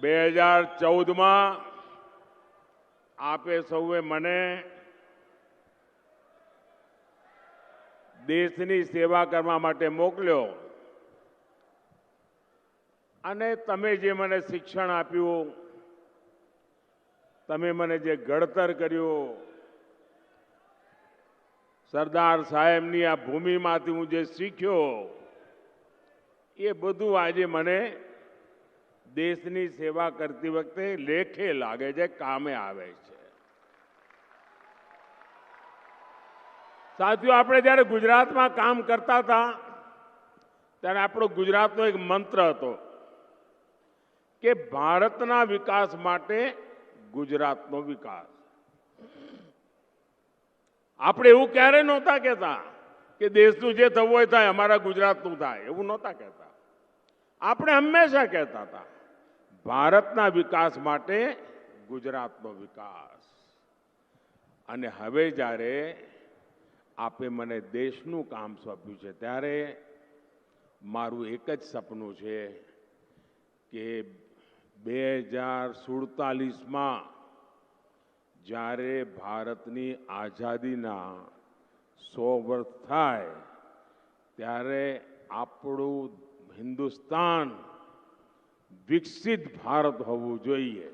બે હજાર ચૌદમાં આપે સૌએ મને દેશની સેવા કરવા માટે મોકલ્યો. અને તમે જે મને શિક્ષણ આપ્યું, તમે મને જે ઘડતર કર્યું, સરદાર સાહેબની આ ભૂમિમાંથી હું જે શીખ્યો, એ બધું આજે મને દેશની સેવા કરતી વખતે લેખે લાગે છે, કામે આવે છે. સાથીઓ, આપણે જ્યારે ગુજરાતમાં કામ કરતા હતા, ત્યારે આપણો ગુજરાતનો એક મંત્ર હતો કે ભારતના વિકાસ માટે ગુજરાતનો વિકાસ. આપણે એવું ક્યારે નહોતા કહેતા કે દેશનું જે થવું હોય થાય, અમારા ગુજરાતનું થાય, એવું નહોતા કહેતા. આપણે હંમેશા કહેતા હતા. ભારતના વિકાસ માટે ગુજરાતનો વિકાસ. અને હવે જ્યારે આપે મને દેશનું કામ સોંપ્યું છે, ત્યારે મારું એક જ સપનું છે કે બે હજાર સુડતાલીસમાં જ્યારે ભારતની આઝાદીના સો વર્ષ થાય, ત્યારે આપણું હિન્દુસ્તાન વિકસિત ભારત હોવું જોઈએ.